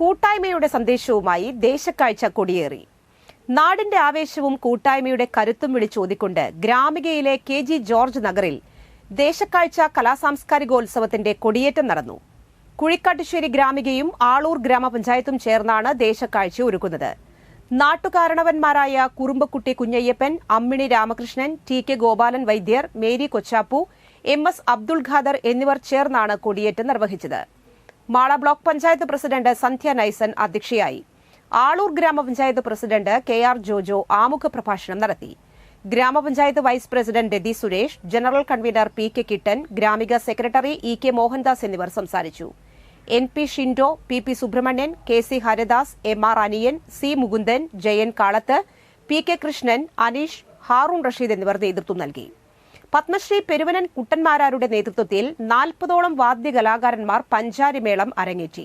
കൂട്ടായ്മയുടെ സന്ദേശവുമായി ദേശക്കാഴ്ച കൊടിയേറി. നാടിന്റെ ആവേശവും കൂട്ടായ്മയുടെ കരുത്തും വിളിച്ചോതിക്കൊണ്ട് ഗ്രാമികയിലെ കെ ജി ജോർജ് നഗറിൽ ദേശക്കാഴ്ച കലാസാംസ്കാരികോത്സവത്തിന്റെ കൊടിയേറ്റം നടന്നു. കുഴിക്കാട്ടുശ്ശേരി ഗ്രാമികയും ആളൂർ ഗ്രാമപഞ്ചായത്തും ചേർന്നാണ് ദേശക്കാഴ്ച ഒരുക്കുന്നത്. നാട്ടുകാരണവന്മാരായ Kurumbakutty Kunjayyappan Ammini Ramakrishnan T K Gopalan Vaidyar Mary Kochappu M S Abdul Khader എന്നിവർ ചേർന്നാണ് കൊടിയേറ്റം നിർവഹിച്ചത്. മാള ബ്ലോക്ക് പഞ്ചായത്ത് പ്രസിഡന്റ് സന്ധ്യ നൈസൻ അധ്യക്ഷയായി. ആളൂർ ഗ്രാമപഞ്ചായത്ത് പ്രസിഡന്റ് കെ ആർ ജോജോ ആമുഖ പ്രഭാഷണം നടത്തി. ഗ്രാമപഞ്ചായത്ത് vice president Rathi Suresh general convener P K Kittan Gramika secretary E K Mohandas എന്നിവർ സംസാരിച്ചു. N P Shindo P P Subramanian K C Haridas M R Aniyan C Mukundan Jayan Kalath P K Krishnan Aneesh Haroon Rasheed എന്നിവർ നേതൃത്വം നൽകി. പത്മശ്രീ പെരുവനൻ കുട്ടന്മാരാരുടെ നേതൃത്വത്തിൽ നാൽപ്പതോളം വാദ്യകലാകാരന്മാർ പഞ്ചാരിമേളം അരങ്ങേറ്റി.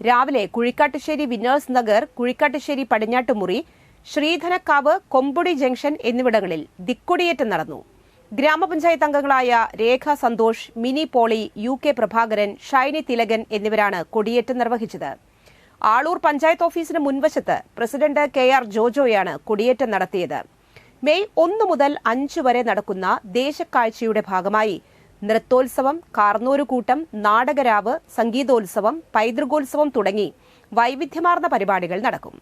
രാവിലെ കുഴിക്കാട്ടുശ്ശേരി വിന്നേഴ്സ് നഗർ കുഴിക്കാട്ടുശ്ശേരി പടിഞ്ഞാട്ടുമുറി ശ്രീധനക്കാവ് കൊമ്പുടി ജംഗ്ഷൻ എന്നിവിടങ്ങളിൽ ദിക്കൊടിയേറ്റം നടന്നു. ഗ്രാമപഞ്ചായത്ത് അംഗങ്ങളായ രേഖ സന്തോഷ് മിനി പോളി യു കെ പ്രഭാകരൻ ഷൈനി തിലകൻ എന്നിവരാണ് കൊടിയേറ്റം നിർവഹിച്ചത്. ആളൂർ പഞ്ചായത്ത് ഓഫീസിന് മുൻവശത്ത് പ്രസിഡന്റ് കെ ആർ ജോജോയാണ് കൊടിയേറ്റം നടത്തിയത്. മെയ് ഒന്ന് മുതൽ അഞ്ച് വരെ നടക്കുന്ന ദേശക്കാഴ്ചയുടെ ഭാഗമായി നൃത്തോത്സവം കാർന്നൂരുകൂട്ടം നാടകരാവ് സംഗീതോത്സവം പൈതൃകോത്സവം തുടങ്ങി വൈവിധ്യമാർന്ന പരിപാടികൾ നടക്കും.